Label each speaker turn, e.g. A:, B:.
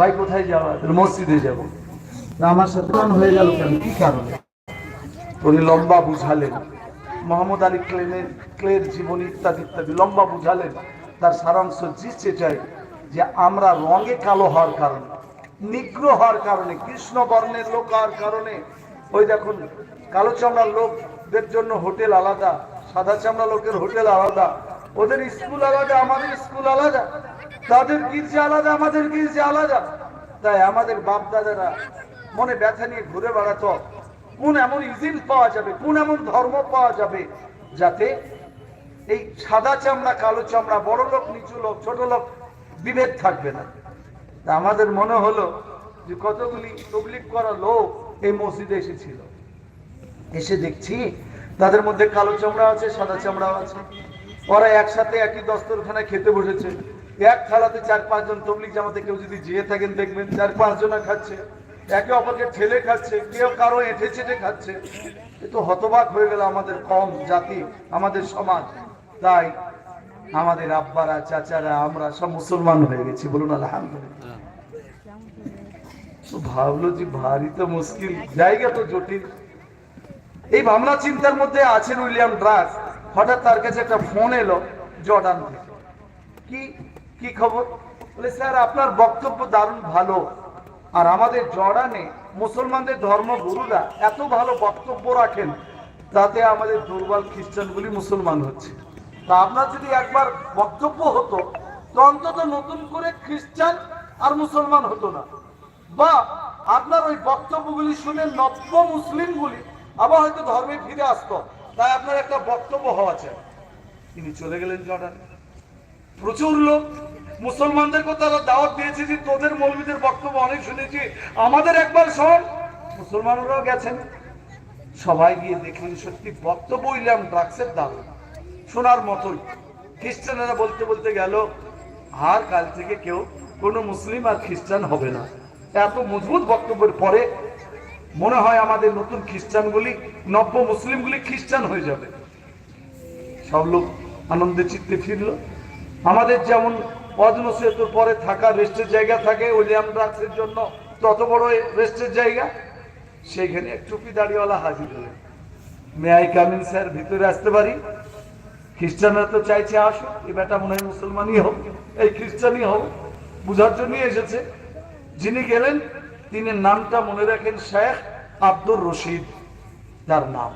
A: ভাই কোথায় যাওয়া মসজিদে যাব। আমার সাথে হয়ে গেল কেন? কি কারণে? উনি লম্বা বুঝালেন। মোহাম্মদ আলী ক্লেনের ক্লের জীবনী ইত্যাদি ইত্যাদি লম্বা বুঝালেন। তার সারাংশ জিচ্ছে চাই যে আমরা রঙে কালো হওয়ার কারণে নিগ্র হওয়ার কারণে, কৃষ্ণ বর্ণের লোক হওয়ার কারণে। ওই দেখুন, কালো চামড়ার লোকদের জন্য হোটেল আলাদা, সাদা চামড়া লোকের হোটেল আলাদা। ওদের স্কুল আলাদা, আমাদের স্কুল আলাদা। তাদের গির্জা আলাদা, আমাদের গির্জা আলাদা। তাই আমাদের বাপ দাদারা মনে ব্যথা নিয়ে ঘুরে বেড়াত। কোন এমন ইজিল পাওয়া যাবে, কোন এমন ধর্ম পাওয়া যাবে যাতে এই সাদা চামড়া, কালো চামড়া, বড় লোক, নিচু লোক, ছোট লোক বিভেদ থাকবে না। তা আমাদের মনে হলো যে কতগুলি তবলিক করা লোক এই মসজিদে এসেছিল। এসে দেখছি তাদের মধ্যে কালো চামড়া আছে, সাদা চামড়াও আছে। ওরা একসাথে একই দস্তরখানায় খেতে বসেছে। এক থালাতে চার পাঁচজন তবলিক জামাতে কেউ যদি যেয়ে থাকেন, দেখবেন চার পাঁচজনা খাচ্ছে। একে অপরকে ঠেলে খাচ্ছে, কেউ কারও এঁঠে চেটে খাচ্ছে। এ তো হতবাক হয়ে গেল আমাদের কম জাতি, আমাদের সমাজ। তাই আমাদের আব্বারা, চাচারা, আমরা সব মুসলমান হয়ে গেছি, বলুন আলহামদুলিল্লাহ। ভাবলো যে ভারী তো মুশকিল, জায়গা তো জটিল। এই ভাবনা চিন্তার মধ্যে আছেন উইলিয়াম ড্রাস। হঠাৎ তার কাছে একটা ফোন এলো জর্ডান থেকে। কি? কি খবর? বলে, স্যার, আপনার বক্তব্য দারুণ ভালো। আর আমাদের জর্ডানে মুসলমানদের ধর্মগুরুরা এত ভালো বক্তব্য রাখেন তাতে আমাদের দুর্বল খ্রিস্টানগুলি মুসলমান হচ্ছে। তা আপনার যদি একবার বক্তব্য হতো, তো অন্তত নতুন করে খ্রিস্টান আর মুসলমান হতো না। বা আপনার ওই বক্তব্যগুলি শুনে নব্য মুসলিমগুলি আবার হয়তো ধর্মে ফিরে আসতো। তাই আপনার একটা বক্তব্য হওয়া চাই। তিনি চলে গেলেন জর্ডান। প্রচুর লোক। মুসলমানদেরকে তারা দাওয়াত দিয়েছে যে, তোদের মৌলবীদের বক্তব্য অনেক শুনেছি। আমাদের একবার শোন। মুসলমানরাও গেছেন। সবাই গিয়ে দেখলেন সত্যি বক্তব্য উইলিয়াম ড্রাক্সের দাম শোনার মতন। খ্রিস্টানেরা বলতে বলতে গেল, আর কাল থেকে কেউ কোনো মুসলিম আর খ্রিস্টান হবে না। এত মজবুত বক্তব্যের পরে মনে হয় আমাদের নতুন খ্রিস্টানগুলি, নব্য মুসলিমগুলি খ্রিস্টান হয়ে যাবে। সব লোক আনন্দে চিত্তে ফিরলো। আমাদের যেমন অজন সেতুর পরে থাকা রেস্টের জায়গা থাকে উইলিয়াম ড্রাক্সের জন্য তত বড় রেস্টের জায়গা। সেইখানে এক টুপি দাড়িওয়ালা হাজির হলেন। মেয়াই কামিন স্যার ভিতরে আসতে পারি? খ্রিস্টানরা তো চাইছে আসো। এ বেটা মনে হয় মুসলমানই হোক। এই খ্রিস্টানই হোক। বুঝার জন্যই এসেছে। যিনি গেলেন তিনি নামটা মনে রাখেন শেখ আব্দুর রশিদ। তার নাম।